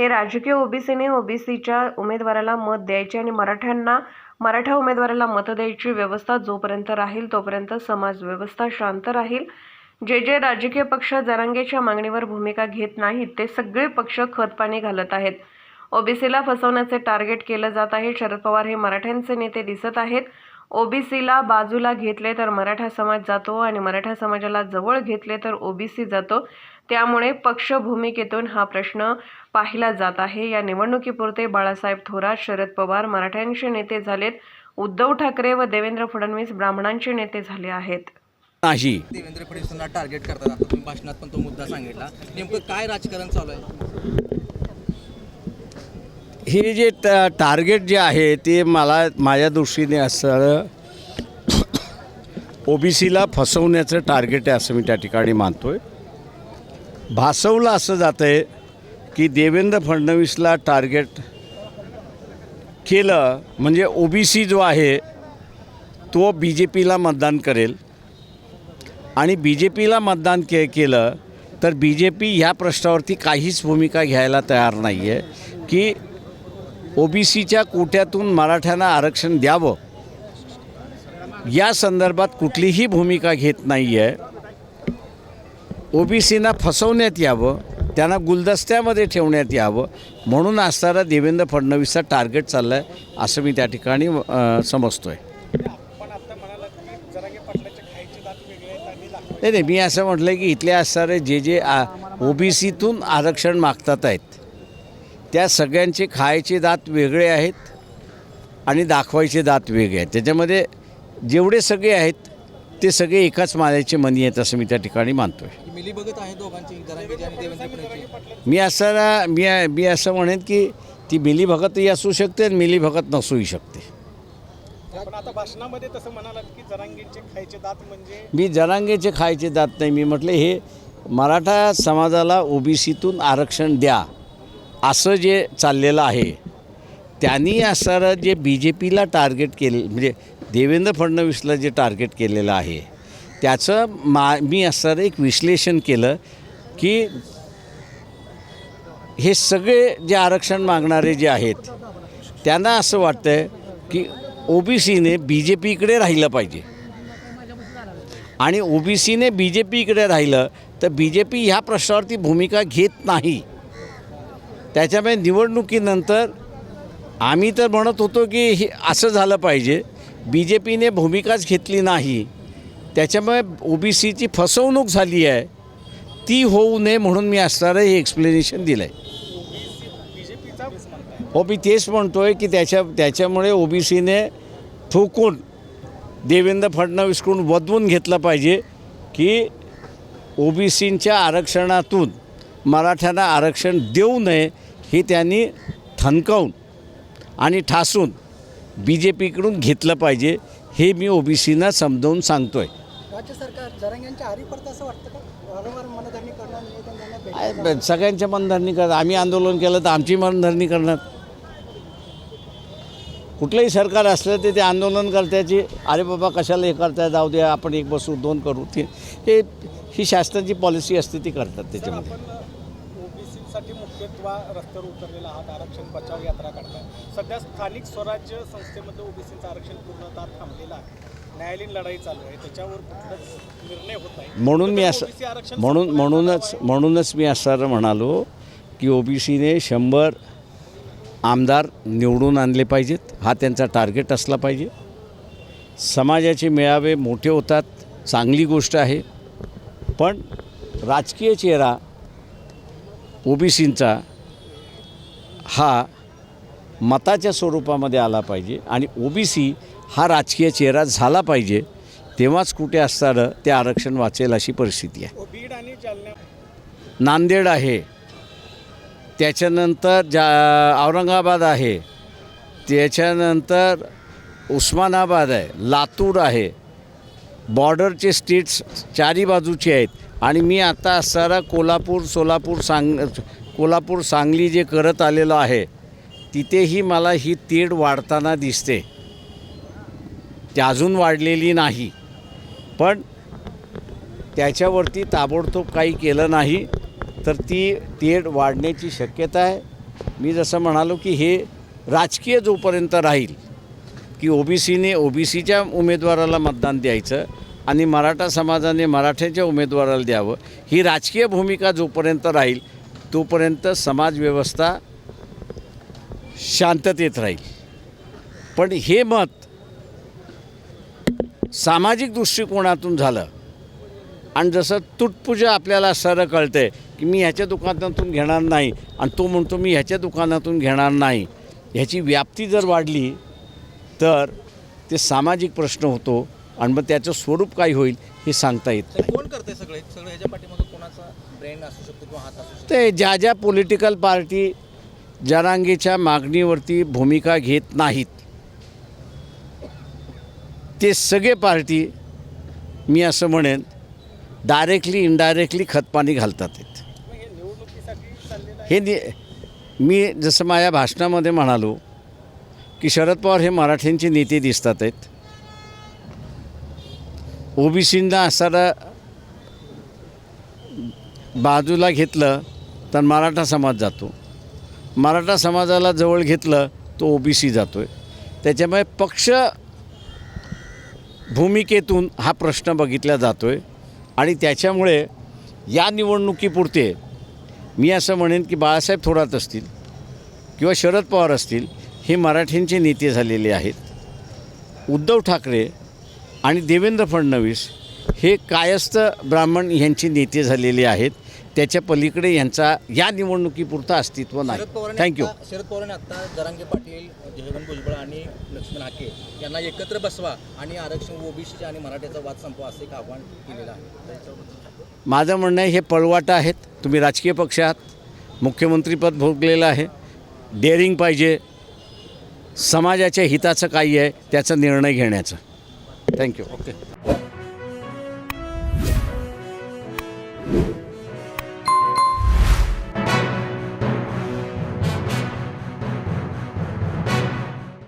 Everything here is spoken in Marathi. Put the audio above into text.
हे राजकीय ओबीसीने ओबीसीच्या उमेदवाराला मत द्यायचे आणि मराठ्यांना मराठा उमेदवाराला मतं द्यायची व्यवस्था जोपर्यंत राहील तोपर्यंत समाज व्यवस्था शांत राहील. जे जे राजकीय पक्ष जरांगेच्या मागणीवर भूमिका घेत नाहीत ते सगळे पक्ष खतपाणी घालत आहेत. ओबीसीला फसवण्याचे टार्गेट केलं जात आहे. शरद पवार हे मराठ्यांचे नेते दिसत आहेत. ओबीसीला बाजूला घेतले तर मराठा समाज जातो आणि मराठा समाजाला जवळ घेतले तर ओबीसी जातो. त्यामुळे पक्ष भूमिकेतून हा प्रश्न पाहिला जात आहे. या निवडणुकीपुरते बाळासाहेब थोरात शरद पवार मराठ्यांचे नेते झालेत. उद्धव ठाकरे व देवेंद्र फडणवीस ब्राह्मणांचे नेते झाले आहेत. नाही. देवेंद्र फडणवीसांना टार्गेट करतात. भाषणात पण तो मुद्दा सांगितला. नेमकं काय राजकारण चालू आहे? हे जे ट- टार्गेट जे आहे ते मला माझ्या दृष्टीने असं ओबीसीला फसवण्याचं टार्गेट आहे असं मी त्या ठिकाणी मानतो आहे भासवलं असं जातं आहे की देवेंद्र फडणवीसला टार्गेट केलं म्हणजे ओबीसी जो आहे तो बी जे पीला मतदान करेल. आणि बी जे पीला मतदान के केलं तर बी जे पी ह्या प्रश्नावरती काहीच भूमिका घ्यायला तयार नाही आहे की ओबीसीच्या कोट्यातून मराठ्यांना आरक्षण द्यावं. या संदर्भात कुठलीही भूमिका घेत नाही आहे ओबीसीना फसवण्यात यावं त्यांना गुलदस्त्यामध्ये ठेवण्यात यावं म्हणून असणारा देवेंद्र फडणवीसचा टार्गेट चालला आहे असं मी त्या ठिकाणी समजतो आहे नाही नाही मी असं म्हटलं की इथले असणारे जे जे ओबीसीतून आरक्षण मागतात आहेत त्या सगळ्यांचे खायचे दात वेगळे आहेत आणि दाखवायचे दात वेगळे आहेत. त्याच्यामध्ये जेवढे सगळे आहेत ते सगळे एकाच माल्याचे मनी आहेत असं मी त्या ठिकाणी मानतो आहे मी असताना मी मी असं म्हणेन की ती मिलीभगतही असू शकते आणि मिलीभगत नसूही शकते. म्हणजे? मी जरांगेचे खायचे दात नाही. मी म्हटलं हे मराठा समाजाला ओबीसीतून आरक्षण द्या. असं जे चाललेलं आहे त्यांनी असणारं जे बी जे पीला टार्गेट केले म्हणजे देवेंद्र फडणवीसला जे टार्गेट केलेलं आहे त्याचं मा मी असणारं एक विश्लेषण केलं की हे सगळे जे आरक्षण मागणारे जे आहेत त्यांना असं वाटतं आहे की ओ बी सीने बी जे पीकडे राहिलं पाहिजे. आणि ओबीसीने बी जे पीकडे राहिलं तर बी जे पी ह्या प्रश्नावरती भूमिका घेत नाही. त्याच्यामुळे निवडणुकीनंतर आम्ही तर म्हणत होतो की हे असं झालं पाहिजे. बी जे पीने भूमिकाच घेतली नाही. त्याच्यामुळे ओ बी सीची फसवणूक झाली आहे. ती होऊ नये म्हणून मी असणारं हे एक्सप्लेनेशन दिलं आहे हो मी तेच म्हणतो आहे की त्याच्या त्याच्यामुळे ओ बी सीने ठोकून देवेंद्र फडणवीसकडून वदवून घेतलं पाहिजे की ओ बी सींच्या आरक्षणातून मराठ्यांना आरक्षण देऊ नये हे त्यांनी ठणकावून आणि ठासून बी जे पीकडून घेतलं पाहिजे हे मी ओबीसीना समजावून सांगतो आहे राज्य सरकार सगळ्यांच्या मनधरणी करतात. आम्ही आंदोलन केलं तर आमची मनधरणी करणार. कुठलंही सरकार असलं तर ते आंदोलन करत्याची. अरे बाबा कशाला हे करताय? जाऊ द्या आपण एक बसू दोन करू ते हे शासनाची पॉलिसी असते ती करतात त्याच्यामध्ये. आपण ओबीसीसाठी मुख्यत्व रस्त्यावर उतरलेला आहात आरक्षण बचाव यात्रा करताय. सध्या स्थानिक स्वराज्य संस्थेमध्ये ओबीसीचं आरक्षण पूर्णतः थांबलेलं आहे. न्यायालयीन लढाई चालू आहे त्याच्यावर कुठलाच निर्णय होत नाही. म्हणून मी असं म्हणून म्हणूनच म्हणूनच मी असं म्हणालो की ओबीसीने शंभर आमदार निवडून आणले पाहिजेत हा त्यांचा टार्गेट असला पाहिजे. समाजाचे मेळावे मोठे होतात चांगली गोष्ट आहे. पण राजकीय चेहरा ओबीसींचा हा मताच्या स्वरूपामध्ये आला पाहिजे आणि ओबीसी हा राजकीय चेहरा झाला पाहिजे तेव्हाच कुठे असताना ते आरक्षण वाचेल अशी परिस्थिती आहे. नांदेड आहे. त्याच्यानंतर जा औरंगाबाद आहे. त्याच्यानंतर उस्मानाबाद आहे. लातूर आहे. बॉर्डरचे स्टेट्स चारी बाजूचे आहेत. आणि मी आता असणारा कोल्हापूर सोलापूर सांग कोल्हापूर सांगली जे करत आलेलो आहे तिथेही मला ही तीड वाढताना दिसते. ती अजून वाढलेली नाही. पण त्याच्यावरती ताबडतोब काही केलं नाही तर ती तेढ वाढण्याची शक्यता आहे. मी जसं म्हणालो की हे राजकीय जोपर्यंत राहील की ओबीसीने ओबीसीच्या उमेदवाराला मतदान द्यायचं आणि मराठा समाजाने मराठ्याच्या उमेदवाराला द्यावं ही राजकीय भूमिका जोपर्यंत राहील तोपर्यंत समाजव्यवस्था शांततेत राहील. पण हे मत सामाजिक दृष्टिकोनातून झालं आणि जसं तुटपुजा आपल्याला सरळ कळतंय की मी ह्याच्या दुकानातून घेणार नाही आणि तो म्हणतो मी ह्याच्या दुकानातून घेणार नाही ह्याची व्याप्ती जर वाढली तर ते सामाजिक प्रश्न होतो आणि मग त्याचं स्वरूप काय होईल हे सांगता येत नाही. कोण करते सगळे? सगळं ह्याच्या पाठीमागे कोणाचा ब्रेन असू शकतो किंवा हात असू शकतो? ते ज्या ज्या पॉलिटिकल पार्टी जरांगीच्या मागणीवरती भूमिका घेत नाहीत ते सगळे पार्टी मी असं म्हणेन डायरेक्टली इनडायरेक्टली खतपाणी घालतात हे हे नि मी जसं माझ्या भाषणामध्ये म्हणालो की शरद पवार हे मराठ्यांचे नेते दिसतात आहेत. ओबीसींना असणारा बाजूला घेतलं तर मराठा समाज जातो. मराठा समाजाला जवळ घेतलं तो ओबीसी जातो आहे त्याच्यामुळे पक्ष भूमिकेतून हा प्रश्न बघितला जातो आहे आणि त्याच्यामुळे या निवडणुकीपुरते मी असं म्हणेन की बाळासाहेब थोरात असतील किंवा शरद पवार असतील हे मराठ्यांचे नेते झालेले आहेत. उद्धव ठाकरे आणि देवेंद्र फडणवीस हे कायस्थ ब्राह्मण यांचे नेते झालेले आहेत. त्याच्या पलीकडे यांचा या निवडणुकीपुरतं अस्तित्व नाही. थँक्यू शरद पवारांनी आता जरांगे पाटील जयवंत भुजबळ आणि लक्ष्मण हाके यांना एकत्र बसवा आणि आरक्षण ओबीसीच्या आणि मराठ्याचा वाद संपवा असं एक आव्हान केलेलं आहे. माझं म्हणणं आहे हे पळवाटा आहेत. तुम्ही राजकीय पक्ष आहात. मुख्यमंत्रीपद भोगलेलं आहे. डेअरिंग पाहिजे. समाजाच्या हिताचं काही आहे त्याचा निर्णय घेण्याचं. Thank you okay